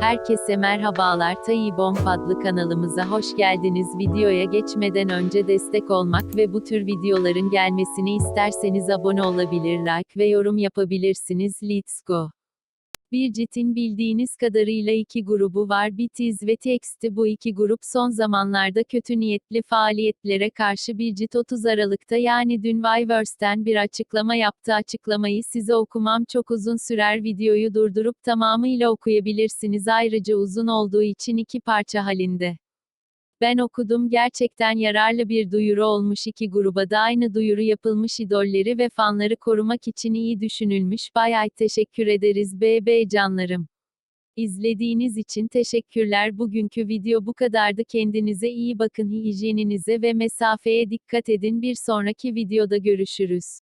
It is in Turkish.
Herkese merhabalar Tayyibon adlı kanalımıza hoş geldiniz. Videoya geçmeden önce destek olmak ve bu tür videoların gelmesini isterseniz abone olabilir, like ve yorum yapabilirsiniz. Let's go. Bircit'in bildiğiniz kadarıyla iki grubu var BTS ve TXT. Bu iki grup son zamanlarda kötü niyetli faaliyetlere karşı Bircit 30 Aralık'ta yani dün Vivers'ten bir açıklama yaptı. Açıklamayı size okumam çok uzun sürer videoyu durdurup tamamıyla okuyabilirsiniz. Ayrıca uzun olduğu için iki parça halinde. Ben okudum gerçekten yararlı bir duyuru olmuş iki gruba da aynı duyuru yapılmış idolleri ve fanları korumak için iyi düşünülmüş. Bayağı teşekkür ederiz BB canlarım. İzlediğiniz için teşekkürler. Bugünkü video bu kadardı. Kendinize iyi bakın. Hijyeninize ve mesafeye dikkat edin. Bir sonraki videoda görüşürüz.